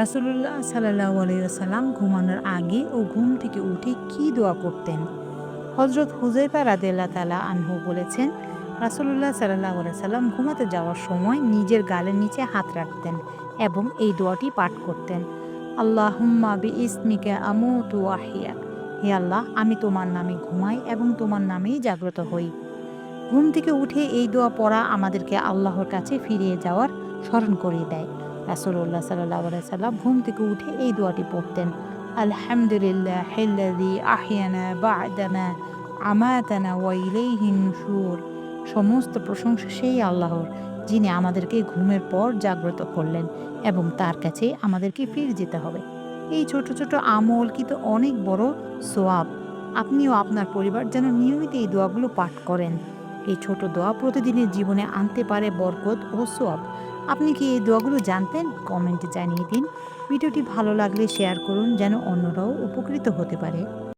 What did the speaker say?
রাসুলুল্লাহ সাল্লাহ আলাইসাল্লাম ঘুমানোর আগে ও ঘুম থেকে উঠে কি দোয়া করতেন? হজরত হুজাইফা রাদিল্লা তালা আনহু বলেছেন, রাসুলুল্লাহ সাল্লাহ সাল্লাম ঘুমাতে যাওয়ার সময় নিজের গালের নিচে হাত রাখতেন এবং এই দোয়াটি পাঠ করতেন। আল্লাহ হুম্মা বি ইসমিকে আমু তু আহিয়া হে আল্লাহ, আমি তোমার নামে ঘুমাই এবং তোমার নামেই জাগ্রত হই। ঘুম থেকে উঠে এই দোয়া পড়া আমাদেরকে আল্লাহর কাছে ফিরিয়ে যাওয়ার স্মরণ করিয়ে দেয়। রাসুল্লাহ সাল্লাহ সাল্লাম ঘুম থেকে উঠে এই দোয়াটি পড়তেন, আলহামদুলিল্লাহ হেল্লাদি আহিয়ানা বাদানা আমাতানা ওয়াইলেহি নুশুর। সমস্ত প্রশংসা সেই আল্লাহর, যিনি আমাদেরকে ঘুমের পর জাগ্রত করলেন এবং তার কাছে আমাদেরকে ফিরে যেতে হবে। এই ছোট ছোট আমল কিন্তু অনেক বড় সোয়াব, আপনিও আপনার পরিবার যেন নিয়মিত এই দোয়াগুলো পাঠ করেন। এই ছোট দোয়া প্রতিদিনের জীবনে আনতে পারে বরকত ও সোয়াব। আপনি কি এই দোয়াগুলো জানতেন? কমেন্টে জানিয়ে দিন। ভিডিওটি ভালো লাগলে শেয়ার করুন যেন অন্যরাও উপকৃত হতে পারে।